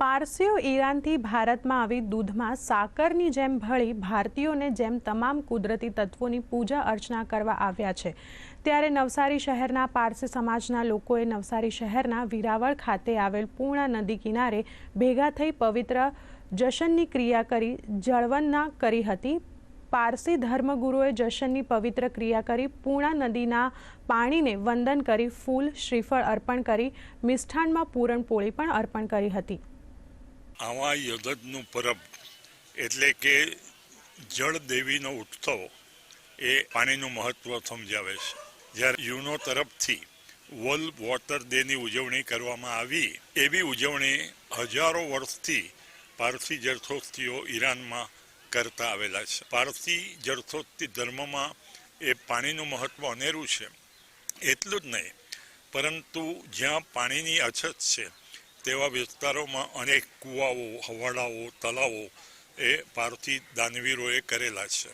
પારસીઓ ઈરાનથી ભારતમાં આવી દૂધમાં સાકરની જેમ ભળી ભારતીયોને જેમ તમામ કુદરતી તત્વોની પૂજા અર્ચના કરવા આવ્યા છે. ત્યારે નવસારી શહેરના પારસી સમાજના લોકોએ નવસારી શહેરના વિરાવળ ખાતે આવેલ પૂર્ણા નદી કિનારે ભેગા થઈ પવિત્ર જશનની ક્રિયા કરી, જળવંદના કરી હતી. પારસી ધર્મગુરુએ જશનની પવિત્ર ક્રિયા કરી, પૂર્ણા નદીના પાણીને વંદન કરી, ફૂલ શ્રીફળ અર્પણ કરી, મિષ્ઠાનમાં પૂરણપોળી પણ અર્પણ કરી હતી. આવા યગદનું પરબ એટલે કે જળ દેવીનો ઉત્સવ એ પાણીનું મહત્વ સમજાવે છે. જ્યારે યુનો તરફથી વર્લ્ડ વોટર ડેની ઉજવણી કરવામાં આવી, એવી ઉજવણી હજારો વર્ષથી પારસી જરથોસ્તીઓ ઈરાનમાં કરતા આવેલા છે. પારસી જરથોસ્તી ધર્મમાં એ પાણીનું મહત્વ અનેરું છે. એટલું જ નહીં, પરંતુ જ્યાં પાણીની અછત છે તેવા વિસ્તારોમાં અનેક કૂવાઓ હવાડાઓ તલાવો એ પારથી દાનવીરોએ કરેલા છે.